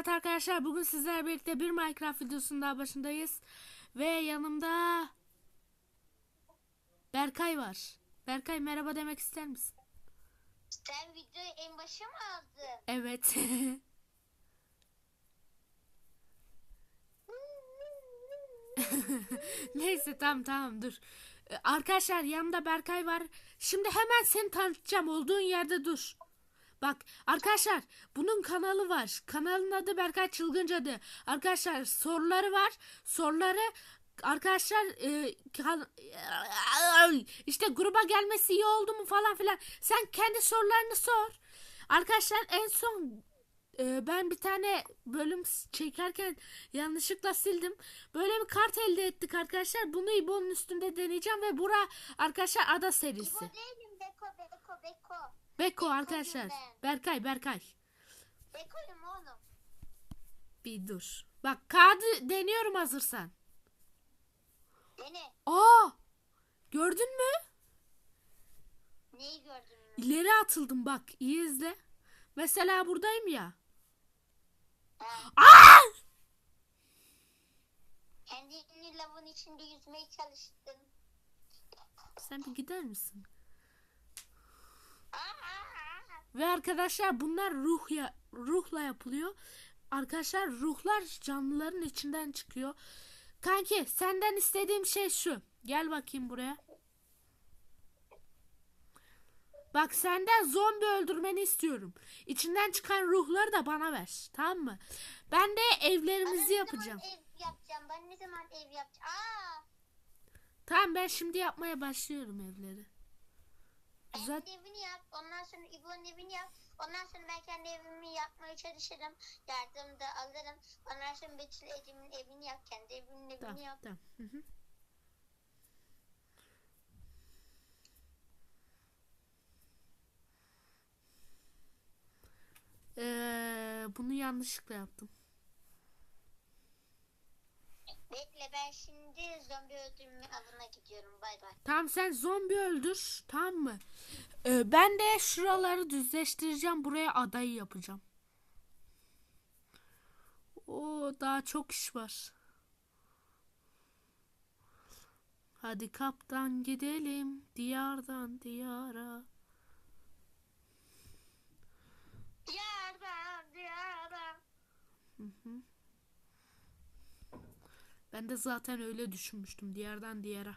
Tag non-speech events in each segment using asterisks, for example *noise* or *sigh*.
Evet arkadaşlar bugün sizlerle birlikte bir Minecraft videosunun daha başındayız. Ve yanımda Berkay var. Berkay merhaba demek ister misin? Sen videoyu en başa mı aldın? Evet. *laughs* Neyse tamam tamam dur. Ee, Arkadaşlar yanımda Berkay var. Şimdi hemen seni tanıtacağım. Olduğun yerde dur. Bak arkadaşlar bunun kanalı var. Kanalın adı Berkay Çılgıncadı. Arkadaşlar soruları var. Soruları arkadaşlar e, kan- işte gruba gelmesi iyi oldu mu falan filan. Sen kendi sorularını sor. Arkadaşlar en son e, ben bir tane bölüm çekerken yanlışlıkla sildim. Böyle bir kart elde ettik arkadaşlar. Bunu İbo'nun üstünde deneyeceğim ve bura arkadaşlar ada serisi. İbo Beko. Arkadaşlar. ben. Berkay Berkay. Beko'yum oğlum. Bir dur. Bak kağıdı deniyorum hazırsan. Dene. Aa! Gördün mü? Neyi gördün mü? İleri atıldım bak. iyi izle. Mesela buradayım ya. Ha. Aa! Kendini lavın içinde yüzmeye çalıştın. Sen bir gider misin? Ve arkadaşlar bunlar ruh ya ruhla yapılıyor. Arkadaşlar ruhlar canlıların içinden çıkıyor. Kanki senden istediğim şey şu. Gel bakayım buraya. Bak senden zombi öldürmeni istiyorum. İçinden çıkan ruhları da bana ver. Tamam mı? Ben de Ben evlerimizi ne yapacağım. ev yapacağım? Ben ne zaman ev yapacağım? Aa! Tamam ben şimdi yapmaya başlıyorum evleri. Güzel. Kendi evini yap. Ondan sonra İbo'nun evini yap. Ondan sonra ben kendi evimi yapmaya çalışırım. Yardım da alırım. Ondan sonra Betül Ecem'in evini yap. Kendi evinin evini Tamam yap. tamam. Hı hı. Ee, bunu yanlışlıkla yaptım. Bekle ben şimdi zombi öldürme avına gidiyorum. Bay bay. Tamam sen zombi öldür. Tamam mı? Ee, ben de şuraları düzleştireceğim. Buraya adayı yapacağım. Oo daha çok iş var. Hadi kaptan gidelim diyardan diyara. Yardım yardım. Ben de zaten öyle düşünmüştüm diyardan diyara.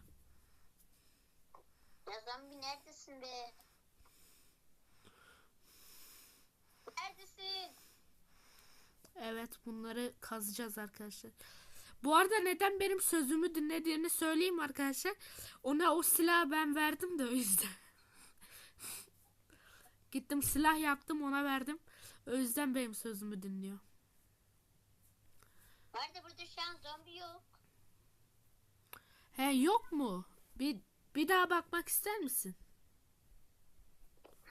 Ya zombi neredesin be? Neredesin? Evet bunları kazacağız arkadaşlar. Bu arada neden benim sözümü dinlediğini söyleyeyim arkadaşlar. Ona o silahı ben verdim de o yüzden. *laughs* Gittim silah yaptım ona verdim. O yüzden benim sözümü dinliyor. Bu arada burada şu an zombi yok. He yok mu? Bir bir daha bakmak ister misin?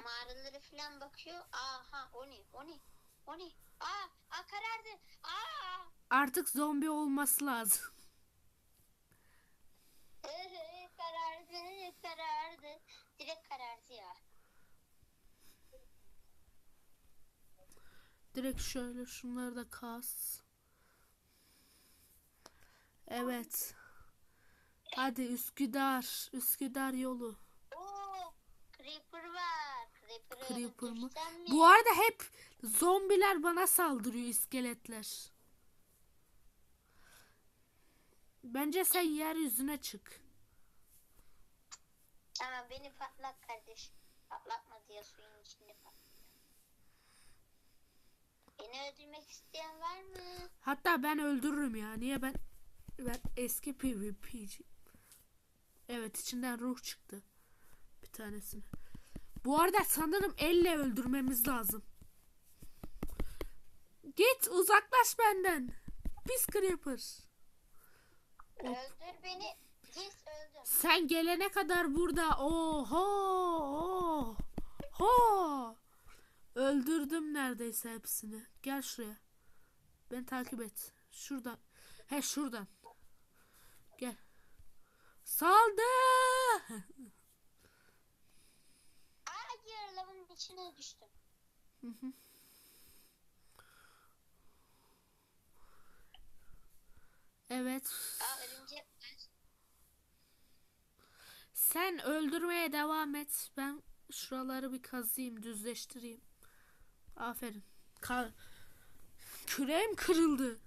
Mağaraları falan bakıyor. Aha o ne? O ne? O ne? Aa, aa karardı. Aa. Artık zombi olması lazım. *laughs* karardı, karardı. Direkt karardı ya. Direkt şöyle şunları da kas. Evet. Hadi Üsküdar. Üsküdar yolu. Oo, creeper var. Creeper'ı Creeper mı? Bu arada hep zombiler bana saldırıyor iskeletler. Bence sen yeryüzüne çık. Ama beni patlat kardeş. Patlatma diye suyun içinde patlat. Beni öldürmek isteyen var mı? Hatta ben öldürürüm ya. Niye ben ben eski PvP'ci. Evet içinden ruh çıktı. Bir tanesini. Bu arada sanırım elle öldürmemiz lazım. Git uzaklaş benden. Pis creeper. Öldür beni. Git öldür. Sen gelene kadar burada. Oho! Oho! Öldürdüm neredeyse hepsini. Gel şuraya. Beni takip et. Şuradan. He şuradan. Saldı. Hayır lavın içine düştüm. Evet. Aa. Sen öldürmeye devam et. Ben şuraları bir kazayım, düzleştireyim. Aferin. Ka Küreğim kırıldı.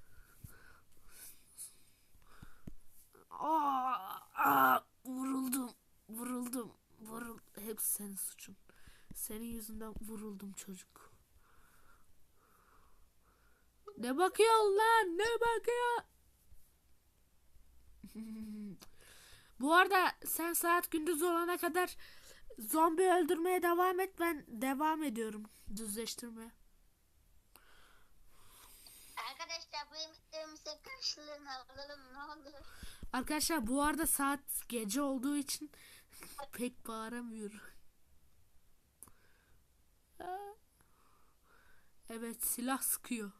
Aa, aa, vuruldum. Vuruldum. Vurul hepsi senin suçun. Senin yüzünden vuruldum çocuk. Ne bakıyor lan? Ne bakıyor? *laughs* Bu arada sen saat gündüz olana kadar zombi öldürmeye devam et. Ben devam ediyorum düzleştirmeye. Arkadaşlar bu yemeklerimizin karşılığını alalım ne olur. Arkadaşlar bu arada saat gece olduğu için *laughs* pek bağıramıyorum. Evet silah sıkıyor.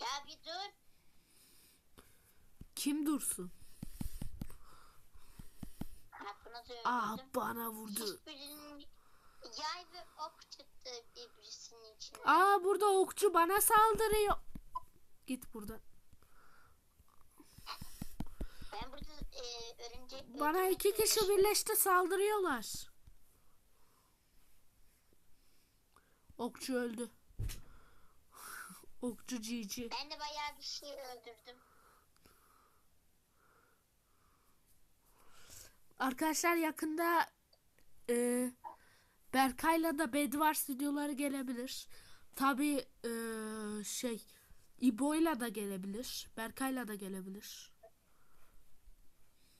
Ya bir dur. Kim dursun? Ah bana vurdu. Hiçbirinin yay ve ok çıktı birisinin içine. Aa burada okçu bana saldırıyor. Git buradan. Ben burada e, Bana iki kişi birleşti saldırıyorlar. Okçu öldü. *laughs* Okçu cici. Ben de bayağı bir şey öldürdüm. Arkadaşlar yakında e, Berkay'la da Bedwars videoları gelebilir. Tabi şey İbo'yla da gelebilir. Berkay'la da gelebilir.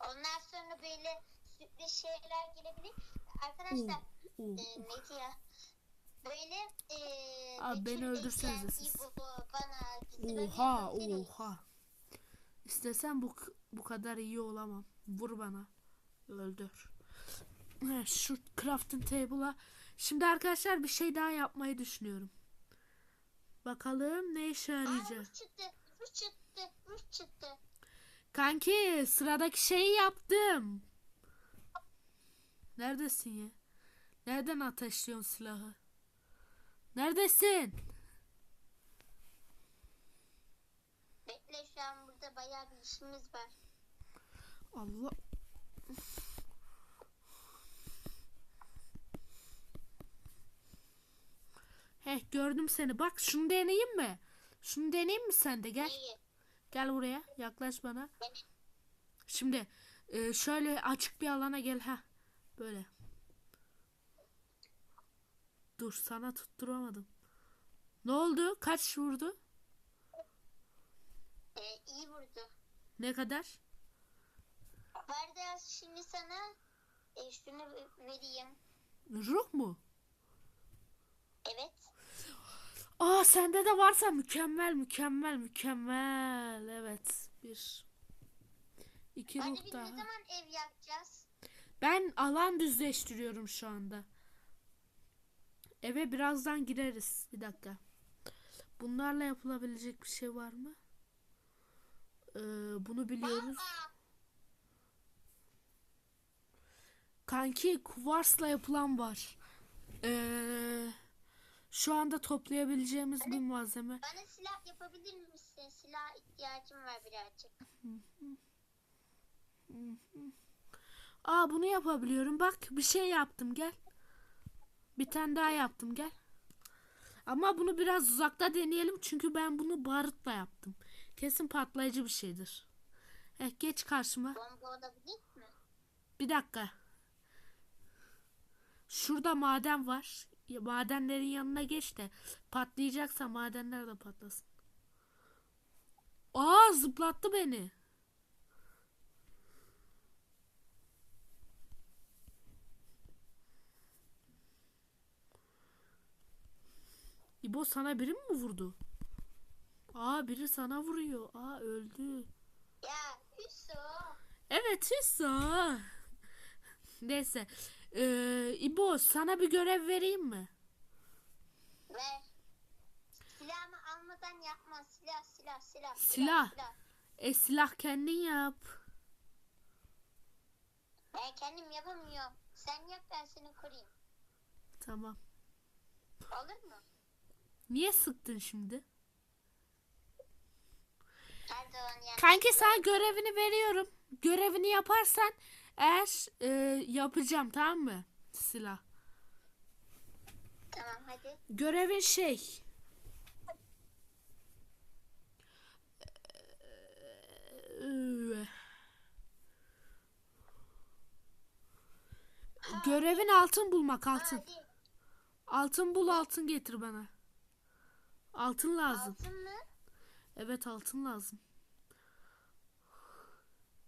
Ondan sonra böyle sürpriz şeyler gelebilir. Arkadaşlar e, neydi ya? Böyle e, Abi beni siz. Bizi böyle Oha oha. İstesem bu bu kadar iyi olamam. Vur bana. Öldür. Şu crafting table'a. Şimdi arkadaşlar bir şey daha yapmayı düşünüyorum. Bakalım ne işe Aa, yarayacak. ruh çıktı, çıktı, çıktı. Kanki sıradaki şeyi yaptım. Neredesin ya? Nereden ateşliyorsun silahı? Neredesin? Bekle şu an burada bayağı bir işimiz var. Allah. Heh gördüm seni. Bak şunu deneyeyim mi? Şunu deneyeyim mi sen de? Gel. İyi. Gel buraya. Yaklaş bana. Şimdi e, şöyle açık bir alana gel ha. Böyle. Dur sana tutturamadım. Ne oldu? Kaç vurdu? E, iyi vurdu. Ne kadar? Vardı şimdi sana e, şunu vereyim. Ruh mu? Evet. Aa sende de varsa mükemmel mükemmel mükemmel. Evet. Bir. İki Hadi ruh biz daha. ne zaman ev yapacağız? Ben alan düzleştiriyorum şu anda. Eve birazdan gireriz. Bir dakika. Bunlarla yapılabilecek bir şey var mı? Ee, bunu biliyoruz. Aa, Kanki kuvarsla yapılan var. Ee, şu anda toplayabileceğimiz bir malzeme. bana silah yapabilir misin? Silah ihtiyacım var birazcık. Aa bunu yapabiliyorum. Bak bir şey yaptım gel. Bir tane daha yaptım gel. Ama bunu biraz uzakta deneyelim çünkü ben bunu barutla yaptım. Kesin patlayıcı bir şeydir. Heh, geç karşıma. Bomba olabilir mi? Bir dakika. Şurada maden var. Madenlerin yanına geç de patlayacaksa madenler de patlasın. Aa zıplattı beni. İbo sana biri mi vurdu? Aa biri sana vuruyor. Aa öldü. Ya Hüso. Evet Hüsa. Neyse. Ee, İbo sana bir görev vereyim mi? Ver. Silahımı almadan yapma. Silah, silah, silah. Silah. silah. E silah kendin yap. Ben kendim yapamıyorum. Sen yap ben seni koruyayım. Tamam. Olur mu? Niye sıktın şimdi? Pardon yani. Kanki sana görevini veriyorum. Görevini yaparsan eğer e, yapacağım tamam mı? Silah. Tamam hadi. Görevin şey. Görevin altın bulmak altın. Hadi. Altın bul altın getir bana. Altın lazım. Altın mı? Evet altın lazım.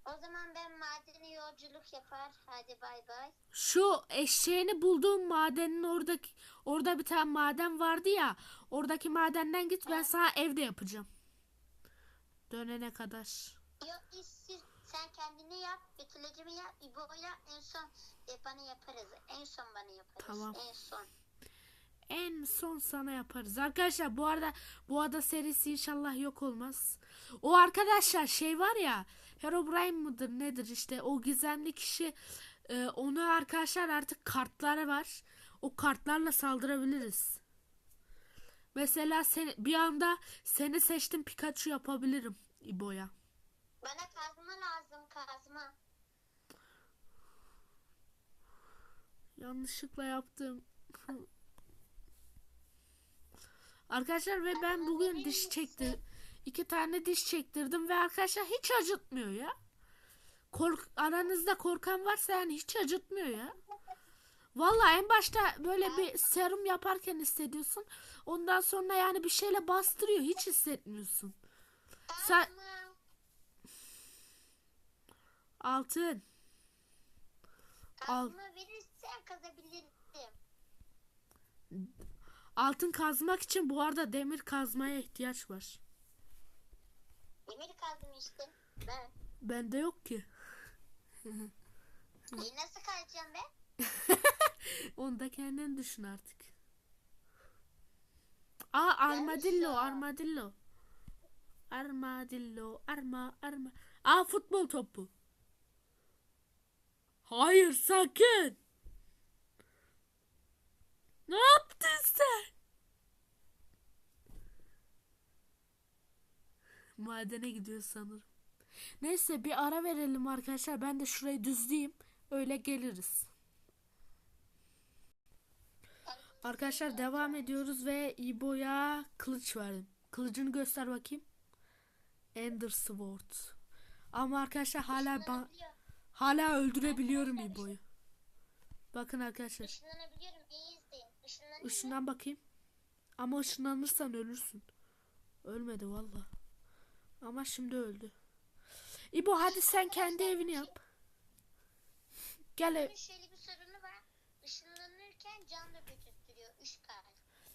O zaman ben madeni yolculuk yapar. Hadi bay bay. Şu eşeğini bulduğum madenin oradaki orada bir tane maden vardı ya. Oradaki madenden git ben sana evde yapacağım. Dönene kadar. Yok işsiz. Sen kendini yap. Ütülecimi yap. İbo'yla en son e, bana yaparız. En son bana yaparız. Tamam. En son. En son sana yaparız. Arkadaşlar bu arada bu ada serisi inşallah yok olmaz. O arkadaşlar şey var ya Herobrine mıdır nedir işte o gizemli kişi e, onu arkadaşlar artık kartları var. O kartlarla saldırabiliriz. Mesela sen, bir anda seni seçtim Pikachu yapabilirim İbo'ya. Bana kazma lazım kazma. Yanlışlıkla yaptım. *laughs* Arkadaşlar ve ben bugün diş çekti. İki tane diş çektirdim ve arkadaşlar hiç acıtmıyor ya. Kork aranızda korkan varsa yani hiç acıtmıyor ya. Vallahi en başta böyle bir serum yaparken hissediyorsun. Ondan sonra yani bir şeyle bastırıyor. Hiç hissetmiyorsun. Sen Kazma. altın. Al. Verirsen. Altın kazmak için bu arada demir kazmaya ihtiyaç var. Demir kazdım işte. Ben. Bende yok ki. İyi nasıl kazacağım ben? *laughs* Onu da kendin düşün artık. Aa armadillo, armadillo. Armadillo, arma, arma. Aa futbol topu. Hayır sakın. Ne yaptın sen? Madene gidiyor sanırım. Neyse bir ara verelim arkadaşlar. Ben de şurayı düzleyeyim. Öyle geliriz. Arkadaşlar devam ediyoruz ve İbo'ya kılıç verdim. Kılıcını göster bakayım. Ender Sword. Ama arkadaşlar hala hala öldürebiliyorum İbo'yu. Bakın arkadaşlar. Işınlanabiliyorum. İyi izleyin. Işından bakayım. Ama ışınlanırsan ölürsün. Ölmedi valla. Ama şimdi öldü. İbo hadi sen kendi evini yap. Gel ev- Bunun şöyle bir sorunu var. Işınlanırken can da götürtüyor. Üç kart.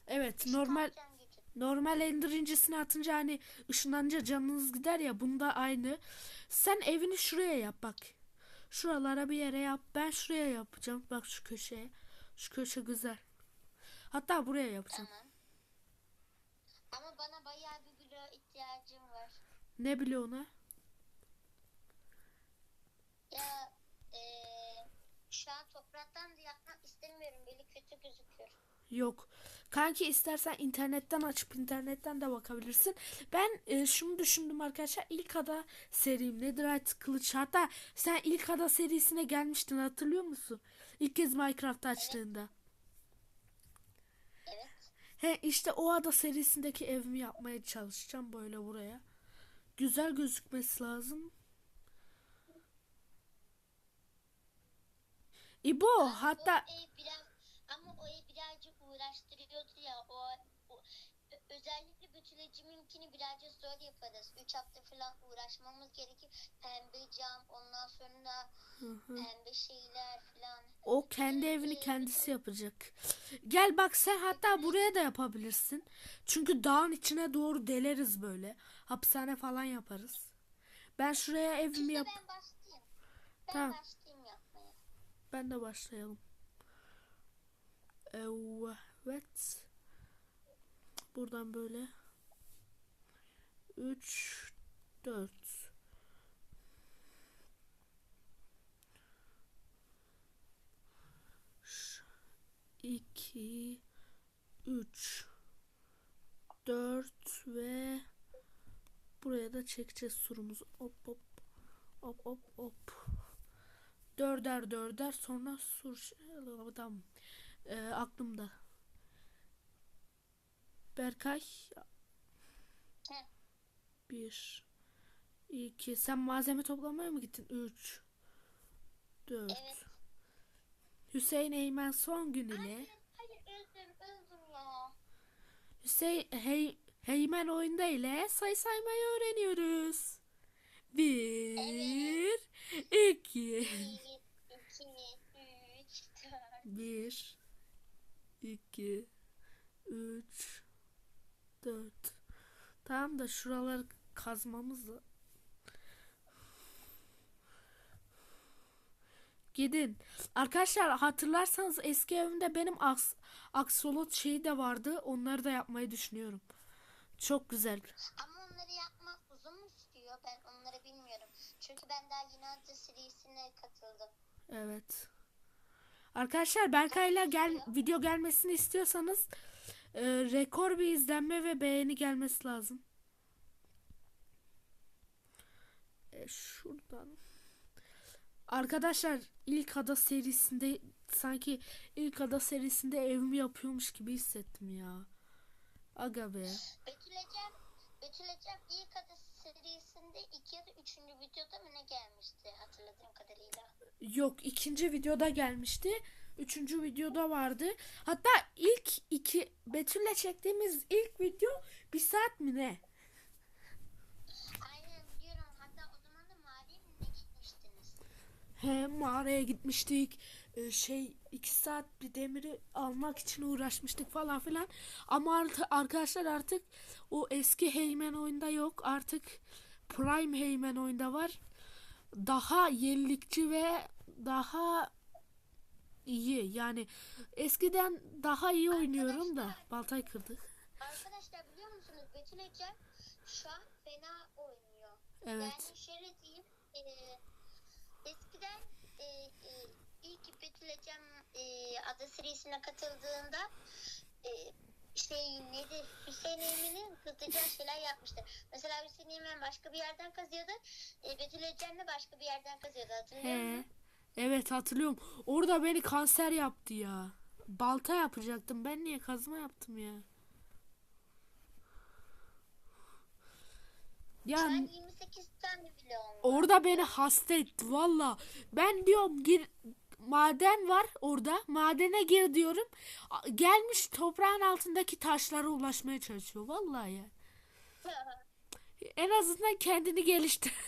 Evet normal kart can götürtüyor. Normal Ender incisini atınca hani ışınlanınca canınız gider ya bunda aynı. Sen evini şuraya yap bak. Şuralara bir yere yap. Ben şuraya yapacağım. Bak şu köşeye. Şu köşe güzel. Hatta buraya yapacağım. Tamam. Ama bana bayağı bir bloğa ihtiyacım var. Ne biliyor ona? Ya eee şu an topraktan da yapmak istemiyorum. Böyle kötü gözüküyor. Yok. Kanki istersen internetten açıp internetten de bakabilirsin. Ben e, şunu düşündüm arkadaşlar. İlk ada serim Netherite kılıç. Hatta sen ilk ada serisine gelmiştin hatırlıyor musun? İlk kez Minecraft açtığında. Evet. He işte o ada serisindeki evimi yapmaya çalışacağım böyle buraya. Güzel gözükmesi lazım. İbo hatta O biraz ama o birazcık uğraştırıyordu ya. O, o özellikle bütüleciminkini birazcık zor yaparız. 3 hafta falan uğraşmamız gerekir. Pembe cam, ondan sonra pembe şeyler falan. o kendi evini kendisi yapacak. Gel bak sen hatta buraya da yapabilirsin. Çünkü dağın içine doğru deleriz böyle. Hapishane falan yaparız. Ben şuraya evimi İşte yap. ben başlayayım. Ben Tamam. başlayayım yapmaya. Ben de başlayalım. Evet. Buradan böyle. 3 4 2 3 4 ve Buraya da çekeceğiz surumuzu. Hop hop. Hop hop hop. Dörder dörder sonra sur şey- tamam. Ee, aklımda. Berkay. Hı. Bir. iki. Sen malzeme toplamaya mı gittin? Üç. Dört. Evet. Hüseyin Eymen son gün ile. Hayır, hayır öldüm, öldüm ya. Hüseyin hey, Heymen oyunda ile sayı saymayı öğreniyoruz. Bir, Bir, iki, bir, iki, üç, dört. Tamam da şuraları kazmamız la- Gidin. Arkadaşlar hatırlarsanız eski evimde benim aks aksolot şeyi de vardı. Onları da yapmayı düşünüyorum. Çok güzel. Ama onları yapmak uzun mu sürüyor? Ben onları bilmiyorum. Çünkü ben daha adı serisine katıldım. Evet. Arkadaşlar Berkay'la gel video gelmesini istiyorsanız e, rekor bir izlenme ve beğeni gelmesi lazım. E, şuradan. Arkadaşlar ilk ada serisinde sanki ilk ada serisinde evimi yapıyormuş gibi hissettim ya. Aga be. Betül Ecem, Betül Ecem ilk adı serisinde iki ya da üçüncü videoda mı ne gelmişti hatırladığım kadarıyla. Yok ikinci videoda gelmişti. Üçüncü videoda vardı. Hatta ilk iki Betül'le çektiğimiz ilk video bir saat mi ne? Aynen biliyorum. Hatta o zaman da mağaraya mı ne gitmiştiniz? He mağaraya gitmiştik. Ee, şey iki saat bir demiri almak için uğraşmıştık falan filan. Ama artık arkadaşlar artık o eski Heymen oyunda yok. Artık Prime Heymen oyunda var. Daha yenilikçi ve daha iyi. Yani eskiden daha iyi oynuyorum da baltayı kırdık. Arkadaşlar biliyor musunuz Betül Ecem şu an fena oynuyor. Evet. Yani şöyle diyeyim. E, eskiden e, e, Betül Ecem e, adı serisine katıldığında e, şey neydi Hüseyin Emin'in kızacağı şeyler yapmıştı. Mesela Hüseyin Emin başka bir yerden kazıyordu. E, Betül Ecem de başka bir yerden kazıyordu hatırlıyor musun? Evet hatırlıyorum. Orada beni kanser yaptı ya. Balta yapacaktım. Ben niye kazma yaptım ya? Ya an 28 tane bile olmuş. orada beni hasta etti valla. Ben diyorum gir maden var orada. Madene gir diyorum. Gelmiş toprağın altındaki taşlara ulaşmaya çalışıyor vallahi ya. En azından kendini geliştir. *laughs*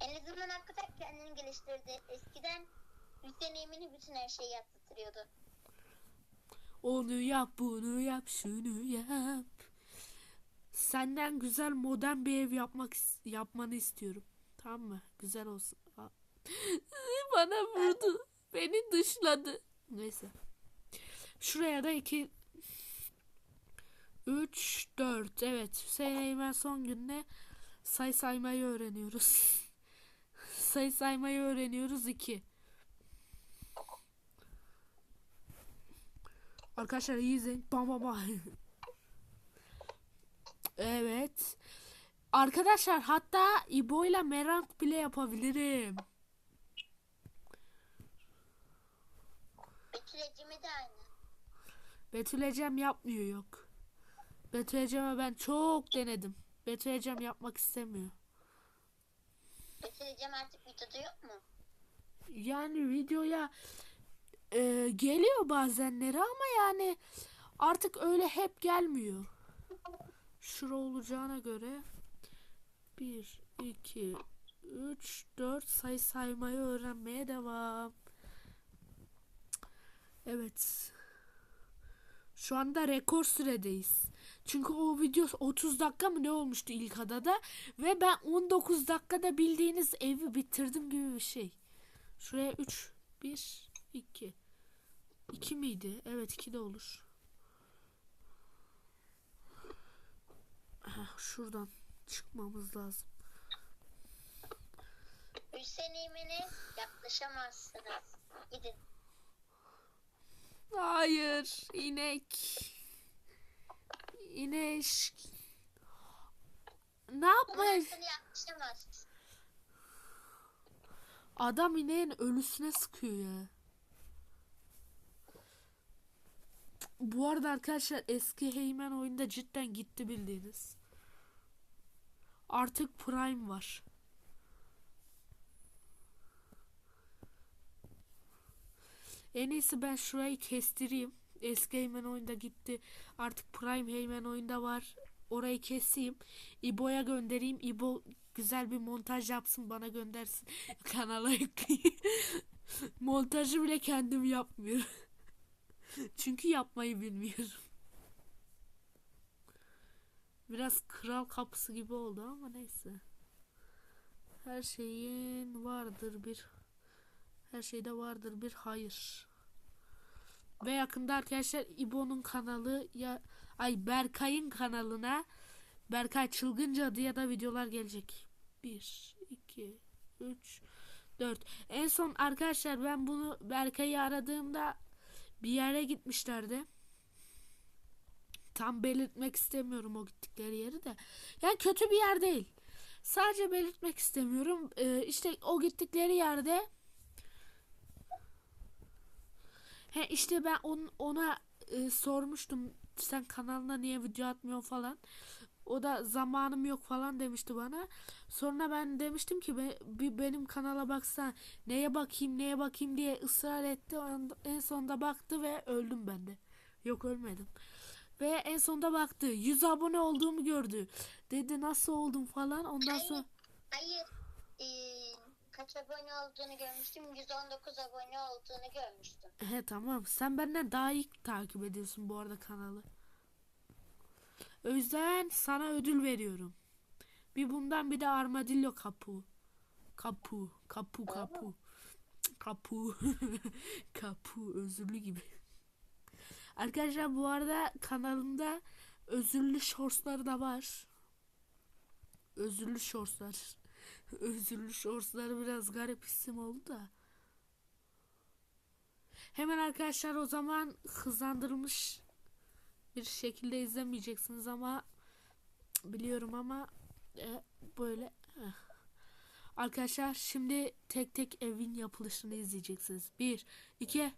En azından hakikaten kendini geliştirdi. Eskiden Emin'i bütün her şeyi yaptırıyordu. Onu yap, bunu yap, şunu yap. Senden güzel modern bir ev yapmak yapmanı istiyorum. Tamam mı? Güzel olsun. *laughs* Bana vurdu. Beni dışladı. Neyse. Şuraya da iki 3 4 evet Hüseyin Eymen son günde sayı saymayı öğreniyoruz. *laughs* sayı saymayı öğreniyoruz 2. Arkadaşlar iyi izleyin. Bam bam bam. *laughs* evet. Arkadaşlar hatta İbo ile Merant bile yapabilirim. Betül Ecem'i de aynı. Betül Ecem yapmıyor yok. Betül Ecem'e ben çok denedim. Betül Ecem yapmak istemiyor. Betül Ecem artık videoda yok mu? Yani videoya e, geliyor bazenleri ama yani artık öyle hep gelmiyor. Şura olacağına göre 1, 2, 3, 4 sayı saymayı öğrenmeye devam. Evet. Şu anda rekor süredeyiz. Çünkü o video 30 dakika mı ne olmuştu ilk adada ve ben 19 dakikada bildiğiniz evi bitirdim gibi bir şey. Şuraya 3 1 2 2 miydi? Evet 2 de olur. Heh, şuradan çıkmamız lazım. Hüseyin Emin'e yaklaşamazsınız. Gidin. Hayır, inek. İneş. ne yaklaşamaz. Adam ineğin ölüsüne sıkıyor ya. Bu arada arkadaşlar eski Heyman oyunda cidden gitti bildiğiniz. Artık Prime var. En iyisi ben şurayı kestireyim. Eski Heyman oyunda gitti. Artık Prime Heyman oyunda var. Orayı keseyim. İbo'ya göndereyim. İbo güzel bir montaj yapsın bana göndersin. *laughs* Kanala yükleyeyim. *laughs* Montajı bile kendim yapmıyorum. *laughs* Çünkü yapmayı bilmiyorum. Biraz kral kapısı gibi oldu ama neyse. Her şeyin vardır bir her şeyde vardır bir hayır. Ve yakında arkadaşlar İbo'nun kanalı ya ay Berkay'ın kanalına Berkay Çılgınca diye da videolar gelecek. 1 2 3 4 En son arkadaşlar ben bunu Berkay'ı aradığımda bir yere gitmişlerdi. Tam belirtmek istemiyorum o gittikleri yeri de. Yani kötü bir yer değil. Sadece belirtmek istemiyorum. Ee, işte o gittikleri yerde He işte ben on, ona e, sormuştum sen kanalına niye video atmıyorsun falan. O da zamanım yok falan demişti bana. Sonra ben demiştim ki be, bir benim kanala baksan neye bakayım neye bakayım diye ısrar etti. En- sonunda baktı ve öldüm ben de. Yok ölmedim. Ve en sonunda baktı. 100 abone olduğumu gördü. Dedi nasıl oldum falan. Ondan sonra Hayır. Ee, kaç abone olduğunu görmüştüm. 119 abone olduğunu görmüştüm. He tamam. Sen benden daha iyi takip ediyorsun bu arada kanalı. O yüzden sana ödül veriyorum. Bir bundan bir de armadillo kapu. Kapu, kapu, kapu. Kapu. *laughs* kapu özürlü gibi. Arkadaşlar bu arada kanalımda özürlü shortsları da var. Özürlü shortslar. Özürlü shortsları biraz garip isim oldu da. Hemen arkadaşlar o zaman hızlandırılmış bir şekilde izlemeyeceksiniz ama biliyorum ama e, böyle eh. Arkadaşlar şimdi tek tek evin yapılışını izleyeceksiniz. Bir, iki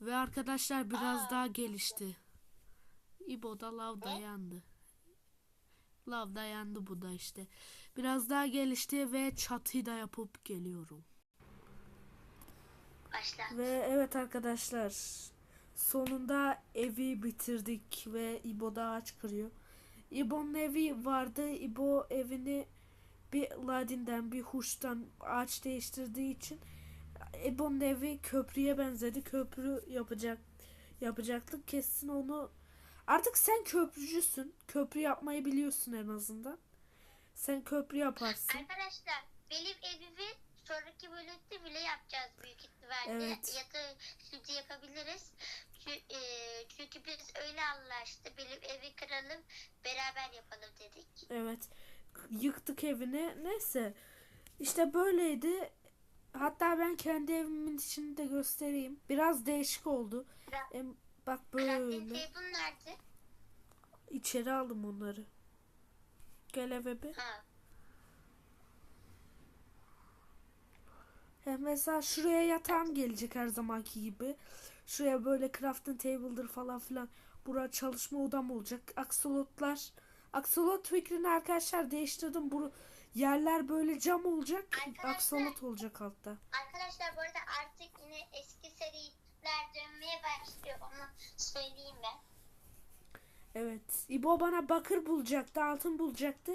ve arkadaşlar biraz daha gelişti. İbo'da lav dayandı. Lav dayandı bu da işte. Biraz daha gelişti ve çatıyı da yapıp geliyorum. Başla. Ve evet arkadaşlar sonunda evi bitirdik ve İbo da ağaç kırıyor. İbo'nun evi vardı. İbo evini bir Ladin'den bir huştan ağaç değiştirdiği için İbo'nun evi köprüye benzedi. Köprü yapacak yapacaktık. Kesin onu artık sen köprücüsün. Köprü yapmayı biliyorsun en azından. Sen köprü yaparsın. Arkadaşlar benim evimi sonraki bölümde bile yapacağız büyük ihtimalle. Evet. Ya da şimdi yapabiliriz. Çünkü, çünkü biz öyle anlaştık. Benim evi kıralım beraber yapalım dedik. Evet. Yıktık evini. Neyse. İşte böyleydi. Hatta ben kendi evimin içini de göstereyim. Biraz değişik oldu. Em, bak Crafting böyle. table nerede? İçeri aldım onları. Gel eve bir. Ha. He, mesela şuraya yatağım gelecek her zamanki gibi. Şuraya böyle crafting table'dır falan filan. Bura çalışma odam olacak. Aksolotlar. Aksolot fikrini arkadaşlar değiştirdim. Bu yerler böyle cam olacak. Arkadaşlar- Aksolot olacak altta. Arkadaşlar bu arada artık yine eski seriler dönmeye başlıyor. Onu söyleyeyim ben. Evet. İbo bana bakır bulacaktı, altın bulacaktı.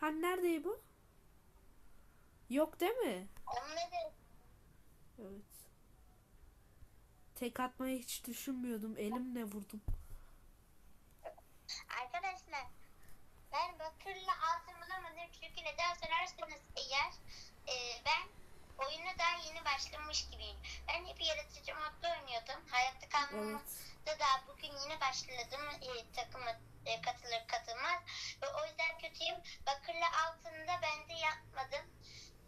Hani nerede İbo? Yok değil mi? Onları Evet. Tek atmayı hiç düşünmüyordum. Elimle vurdum. Arkadaşlar ben bakırla altın bulamadım çünkü neden sorarsanız eğer e, ben oyuna daha yeni başlamış gibiyim. Ben hep yaratıcı modda oynuyordum. Hayatta kalmamda Evet. da bugün yeni başladım e, takıma e, katılır katılmaz. Ve o yüzden kötüyüm. Bakırla altında ben de yapmadım.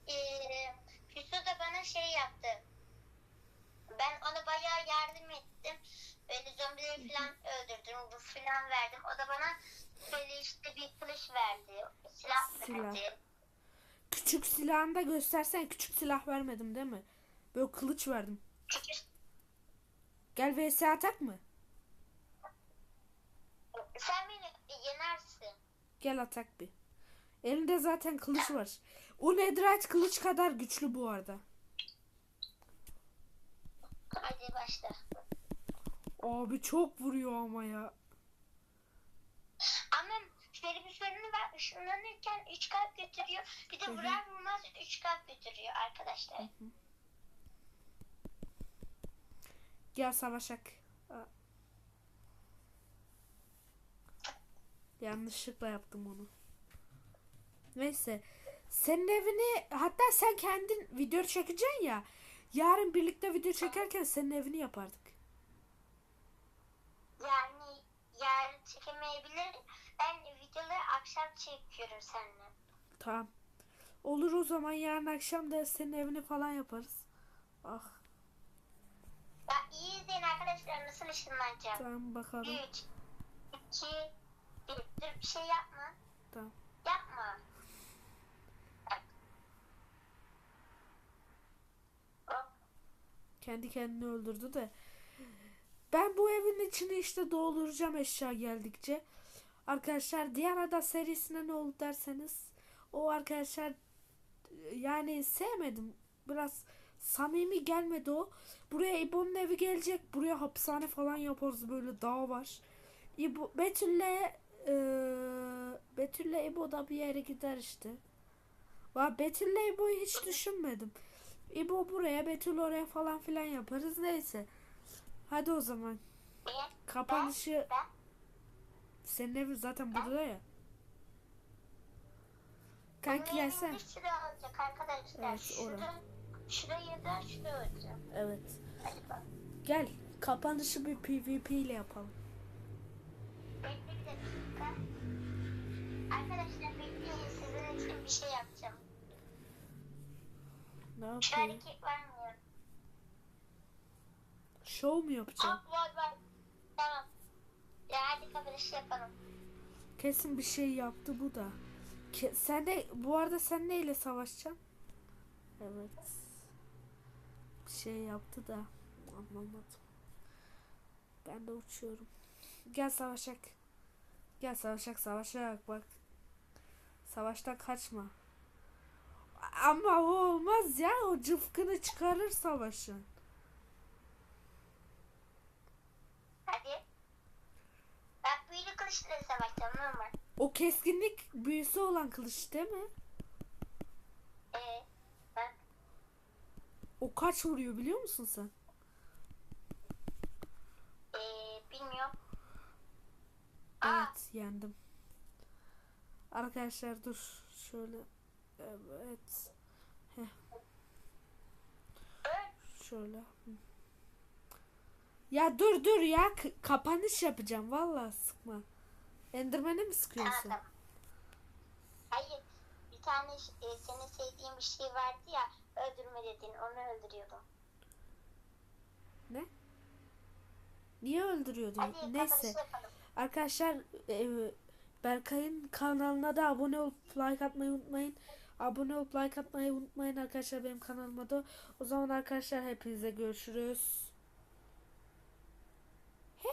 E, da bana şey yaptı. Ben ona bayağı yardım ettim. Böyle zombileri falan öldürdüm. Bu falan verdim. O da bana böyle işte bir kılıç verdi. Silah, Silah. verdi. Küçük silahını da göstersen küçük silah vermedim değil mi? Böyle kılıç verdim. Gel vs atak mı? sen beni yenersin. Gel atak bir. Elinde zaten kılıç var. O netherite kılıç kadar güçlü bu arada. Hadi başla. Abi çok vuruyor ama ya. Ama sorunu var. Işınlanırken 3 kalp götürüyor. Bir de Hı hı. vurar vurmaz 3 kalp götürüyor arkadaşlar. Gel savaşak. Aa. Yanlışlıkla yaptım onu. Neyse. Senin evini hatta sen kendin video çekeceksin ya. Yarın birlikte video çekerken senin evini yapardık. Yani yarın çekemeyebilirim. Ben videoları akşam çekiyorum seninle. Tamam. Olur o zaman yarın akşam da senin evini falan yaparız. Ah Ya iyi izleyin arkadaşlar nasıl ışınlanacağım. tamam bakalım. 3, 2, 1. Dur bir şey yapma. Tamam. Yapma. Kendi kendini öldürdü de. Ben bu evin içini işte dolduracağım eşya geldikçe. Arkadaşlar diğer ada serisine ne oldu derseniz o arkadaşlar yani sevmedim. Biraz samimi gelmedi o. Buraya İbo'nun evi gelecek. Buraya hapishane falan yaparız. Böyle dağ var. İbo, Betül'le eee Betül'le İbo da bir yere gider işte. Va Betül'le İbo'yu hiç düşünmedim. İbo buraya, Betül oraya falan filan yaparız. Neyse. Hadi o zaman. Kapanışı senin evin zaten burada ya. Kanki gelsene. evimde şurada olacak arkadaşlar. Evet, şurada, şuraya da şurada olacak. Evet. Hadi bak. Gel. Kapanışı bir PvP ile yapalım. Bekle bir dakika. Arkadaşlar bekleyin sizin için bir şey yapacağım. Ne Şu yapayım? hareket var mı? Show mu yapacağım? Hop var var. Tamam. Ya hadi kapanış yapalım. Kesin bir şey yaptı bu da. Ke- sen de bu arada sen neyle savaşacaksın? Evet. Bir şey yaptı da anlamadım. Ben de uçuyorum. Gel savaşak. Gel savaşak savaşak bak. Savaştan kaçma. Ama o olmaz ya. O cıfkını çıkarır savaşın. Hadi. Kılıçla savaşacağım normal. O keskinlik büyüsü olan kılıç değil mi? Ee, bak. O kaç vuruyor biliyor musun sen? Ee, bilmiyorum. Aa, Evet yendim. Arkadaşlar dur şöyle. Evet. öl. Şöyle. Hı. Ya dur dur ya K- kapanış yapacağım vallahi sıkma. Enderman'e mi sıkıyorsun? Hayır. Bir tane e, senin sevdiğin bir şey vardı ya öldürme dedin onu öldürüyordum. Ne? Niye öldürüyordun? Hadi Neyse. yapalım. Arkadaşlar e, Berkay'ın kanalına da abone olup like atmayı unutmayın. Abone olup like atmayı unutmayın arkadaşlar benim kanalıma da. O zaman arkadaşlar hepinize görüşürüz. Hey